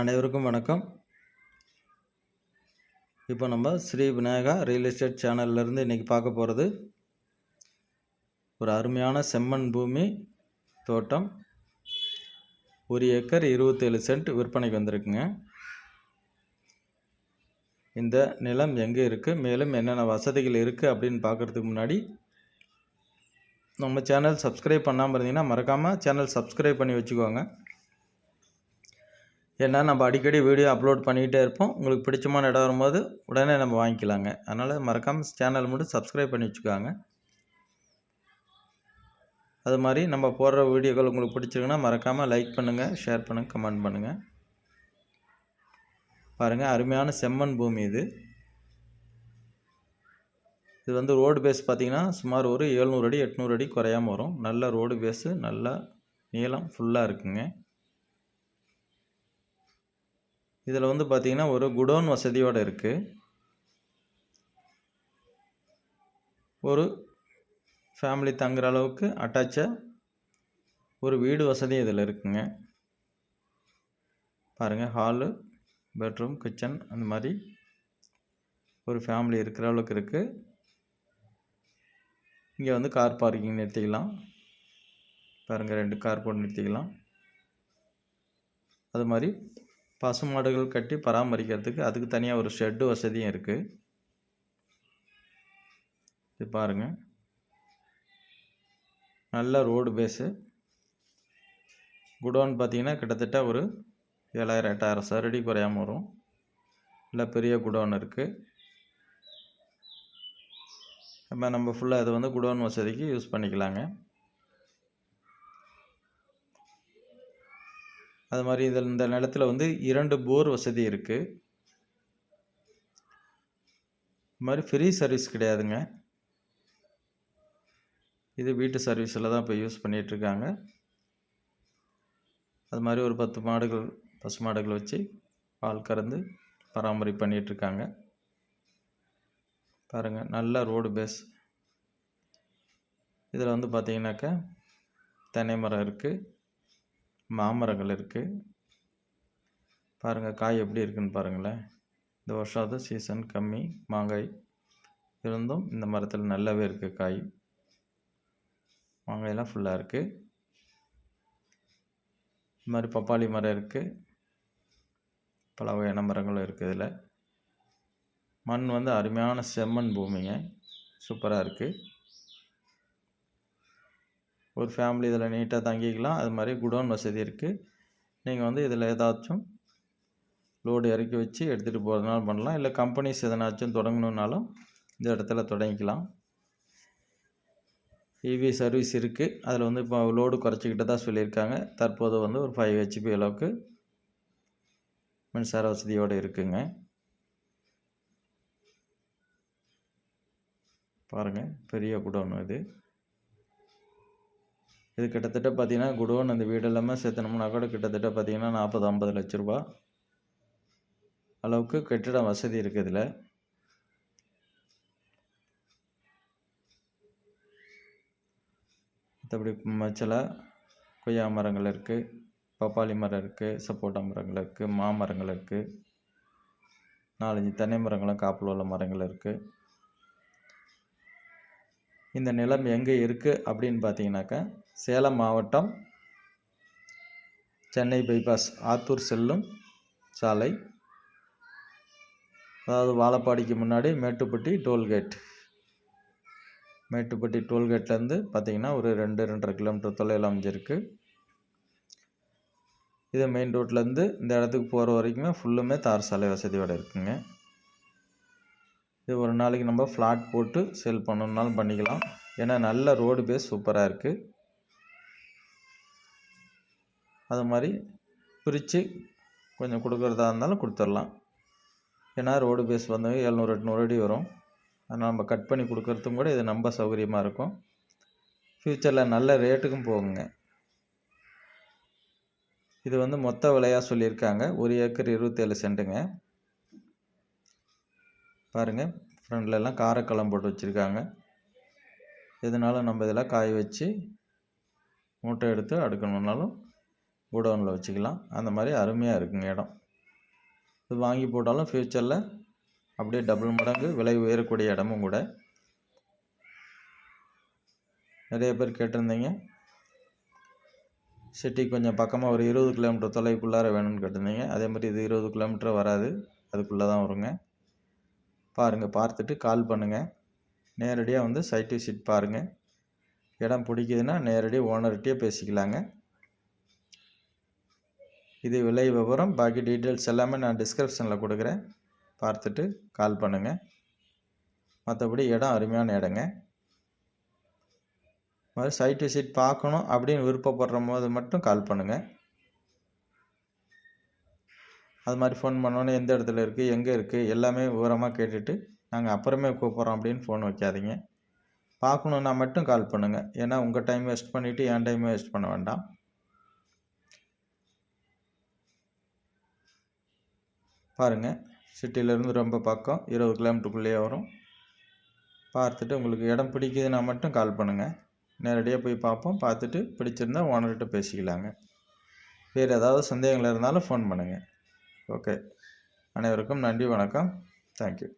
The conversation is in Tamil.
அனைவருக்கும் வணக்கம். இப்போ நம்ம ஸ்ரீ விநாயகா ரியல் எஸ்டேட் சேனல்லேருந்து இன்றைக்கி பார்க்க போகிறது ஒரு அருமையான செம்மண் பூமி தோட்டம். ஒரு ஏக்கர் இருபத்தேழு சென்ட் விற்பனைக்கு வந்திருக்குங்க. இந்த நிலம் எங்கே இருக்குது மேலும் என்னென்ன வசதிகள் இருக்குது அப்படின்னு பார்க்குறதுக்கு முன்னாடி நம்ம சேனல் சப்ஸ்கிரைப் பண்ணாமல் இருந்தீங்கன்னா மறக்காமல் சேனல் சப்ஸ்கிரைப் பண்ணி வச்சுக்கோங்க. ஏன்னா நம்ம அடிக்கடி வீடியோ அப்லோட் பண்ணிக்கிட்டே இருப்போம். உங்களுக்கு பிடிச்சமான இடம் வரும்போது உடனே நம்ம வாங்கிக்கலாங்க. அதனால் மறக்காமல் சேனல் மட்டும் சப்ஸ்கிரைப் பண்ணி வச்சுக்கோங்க. அது மாதிரி நம்ம போடுற வீடியோக்கள் உங்களுக்கு பிடிச்சிருக்குன்னா மறக்காமல் லைக் பண்ணுங்கள் ஷேர் பண்ணுங்கள் கமெண்ட் பண்ணுங்கள் பாருங்கள் அருமையான செம்மண் பூமி இது. இது வந்து ரோடு பேஸ் பார்த்திங்கன்னா சுமார் ஒரு ஏழ்நூறு அடி எட்நூறு அடி குறையாமல் வரும். நல்ல ரோடு பேஸு நல்லா நீளம் ஃபுல்லாக இருக்குங்க. இதில் வந்து பார்த்திங்கன்னா ஒரு குடோன் வசதியோடு இருக்குது ஒரு ஃபேமிலி தங்குற அளவுக்கு அட்டாச்சாக ஒரு வீடு வசதி இதில் இருக்குங்க. பாருங்கள் ஹாலு பெட்ரூம் கிச்சன் அந்த மாதிரி ஒரு ஃபேமிலி இருக்கிற அளவுக்கு இருக்குது இங்கே வந்து கார் பார்க்கிங் நிறுத்திக்கலாம். பாருங்கள் ரெண்டு கார் போட்டு நிறுத்திக்கலாம். அது மாதிரி பசுமாடுகள் கட்டி பராமரிக்கிறதுக்கு அதுக்கு தனியாக ஒரு ஷெட்டு வசதியும் இருக்குது இது பாருங்கள் நல்ல ரோடு பேஸு குடோன் பார்த்திங்கன்னா கிட்டத்தட்ட ஒரு ஏழாயிரம் எட்டாயிரம் சரடி குறையாமல் வரும். இல்லை பெரிய குடோன் இருக்குது நம்ம நம்ம ஃபுல்லாக இதை வந்து குடோன் வசதிக்கு யூஸ் பண்ணிக்கலாங்க. அது மாதிரி இதில் இந்த நிலத்தில் வந்து இரண்டு போர் வசதி இருக்குது இது மாதிரி ஃப்ரீ சர்வீஸ் கிடையாதுங்க. இது வீட்டு சர்வீஸில் தான் இப்போ யூஸ் பண்ணிகிட்ருக்காங்க அது மாதிரி ஒரு பத்து மாடுகள் பசு மாடுகள் வச்சு பால் கறந்து பராமரிப்பு பண்ணிகிட்ருக்காங்க பாருங்கள் நல்ல ரோடு பேஸ் இதில் வந்து பார்த்திங்கனாக்கா தென்னை மரம் இருக்குது மாமரங்கள் இருக்குது பாருங்கள் காய் எப்படி இருக்குன்னு பாருங்களேன். இந்த வருஷம் அது சீசன் கம்மி மாங்காய் இருந்தும் இந்த மரத்தில் நல்லாவே இருக்குது காய். மாங்காயெல்லாம் ஃபுல்லாக இருக்குது இது மாதிரி பப்பாளி மரம் இருக்குது பல வகையான மரங்களும் இருக்குது இதில். மண் வந்து அருமையான செம்மண் பூமிங்க. சூப்பராக இருக்குது ஒரு ஃபேமிலி இதில் நீட்டாக தங்கிக்கலாம். அது மாதிரி குடோன் வசதி இருக்குது நீங்கள் வந்து இதில் ஏதாச்சும் லோடு இறக்கி வச்சு எடுத்துகிட்டு போகிறதுனாலும் பண்ணலாம். இல்லை கம்பெனிஸ் எதனாச்சும் தொடங்கணுன்னாலும் இந்த இடத்துல தொடங்கிக்கலாம். இவி சர்வீஸ் இருக்குது அதில் வந்து இப்போ லோடு குறைச்சிக்கிட்டு தான் சொல்லியிருக்காங்க. தற்போது வந்து ஒரு ஃபைவ் ஹெச்பி அளவுக்கு மின்சார வசதியோடு இருக்குங்க. பாருங்கள் பெரிய குடோன் இது. இது கிட்டத்தட்ட பார்த்திங்கன்னா குடோன் அந்த வீடு எல்லாமே சேர்த்தனோம்னா கூட கிட்டத்தட்ட பார்த்திங்கன்னா நாற்பது ஐம்பது லட்ச ரூபா அளவுக்கு கட்டிட வசதி இருக்குது இதில். மற்றபடி மச்சலை கொய்யா மரங்கள் இருக்குது பப்பாளி மரம் இருக்குது சப்போட்டா மரங்கள் இருக்குது மாமரங்கள் இருக்குது நாலஞ்சு தென்னை மரங்களும் காப்பில் உள்ள மரங்கள் இருக்குது இந்த நிலம் எங்கே இருக்குது அப்படின்னு பார்த்தீங்கன்னாக்கா சேலம் மாவட்டம் சென்னை பைபாஸ் ஆத்தூர் செல்லும் சாலை. அதாவது வாழப்பாடிக்கு முன்னாடி மேட்டுப்பட்டி டோல்கேட். மேட்டுப்பட்டி டோல்கேட்லேருந்து பார்த்தீங்கன்னா ஒரு ரெண்டு ரெண்டரை கிலோமீட்டர் தொலைவில் அமைஞ்சிருக்கு. இது மெயின் ரோட்லேருந்து இந்த இடத்துக்கு போகிற வரைக்குமே ஃபுல்லுமே தார் சாலை வசதியோடு இருக்குங்க. இது ஒரு நாளைக்கு நம்ம ஃப்ளாட் போட்டு சேல் பண்ணணுன்னாலும் பண்ணிக்கலாம். ஏன்னா நல்ல ரோடு பேஸ் சூப்பராக இருக்குது அது மாதிரி பிரித்து கொஞ்சம் கொடுக்குறதா இருந்தாலும் கொடுத்துடலாம். ஏன்னா ரோடு பேஸ் வந்து எழுநூறு எட்நூறு அடி வரும். அதனால் நம்ம கட் பண்ணி கொடுக்குறதுக்கும் கூட இது ரொம்ப சௌகரியமாக இருக்கும். ஃப்யூச்சரில் நல்ல ரேட்டுக்கும் போகுங்க. இது வந்து மொத்த விலையாக சொல்லியிருக்காங்க. ஒரு ஏக்கர் இருபத்தேழு சென்ட்டுங்க. பாருங்கள் ஃப்ரண்ட்லலாம் காரக்கலம் போட்டு வச்சுருக்காங்க. எதனாலும் நம்ம இதெல்லாம் காய வச்சு மூட்டை எடுத்து அடுக்கணுன்னாலும் குடோனில் வச்சுக்கலாம். அந்த மாதிரி அருமையாக இருக்குங்க இடம். இது வாங்கி போட்டாலும் ஃப்யூச்சரில் அப்படியே டபுள் மடங்கு விலை உயரக்கூடிய இடமும் கூட. நிறைய பேர் கேட்டிருந்தீங்க. சிட்டி கொஞ்சம் பக்கமாக ஒரு இருபது கிலோமீட்டர் தொலைவுக்குள்ளார வேணும்னு கேட்டிருந்தீங்க. அதே மாதிரி இது இருபது கிலோமீட்டர் வராது. அதுக்குள்ளே தான் வருங்க. பாருங்கள் பார்த்துட்டு கால் பண்ணுங்கள் நேரடியாக வந்து சைட் விசிட் பாருங்கள் இடம் பிடிக்குதுன்னா நேரடியாக ஓனர்கிட்டயே பேசிக்கலாங்க. இது விலை விவரம். பாக்கி டீட்டெயில்ஸ் எல்லாமே நான் டிஸ்கிரிப்ஷனில் கொடுக்குறேன். பார்த்துட்டு கால் பண்ணுங்கள் மற்றபடி இடம் அருமையான இடங்க. மாதிரி சைட் விசிட் பார்க்கணும் அப்படின்னு விருப்பப்படுற போது மட்டும் கால் பண்ணுங்கள் அது மாதிரி ஃபோன் பண்ணோன்னே எந்த இடத்துல இருக்குது எங்கே இருக்குது எல்லாமே விவரமாக கேட்டுட்டு நாங்கள் அப்புறமே கூப்பிட்றோம் அப்படின்னு ஃபோன் வைக்காதீங்க. பார்க்கணுன்னா மட்டும் கால் பண்ணுங்கள் ஏன்னா உங்கள் டைம் வேஸ்ட் பண்ணிவிட்டு என் டைம் வேஸ்ட் பண்ண வேண்டாம். பாருங்கள் சிட்டியிலேருந்து ரொம்ப பக்கம் இருபது கிலோமீட்டருக்குள்ளேயே வரும். பார்த்துட்டு உங்களுக்கு இடம் பிடிக்குதுன்னா மட்டும் கால் பண்ணுங்கள் நேரடியாக போய் பார்ப்போம். பார்த்துட்டு பிடிச்சிருந்தா ஓனர்கிட்ட பேசிக்கலாங்க. வேறு ஏதாவது சந்தேகங்கள் இருந்தாலும் ஃபோன் பண்ணுங்கள் ஓகே அனைவருக்கும் நன்றி வணக்கம். தேங்க்யூ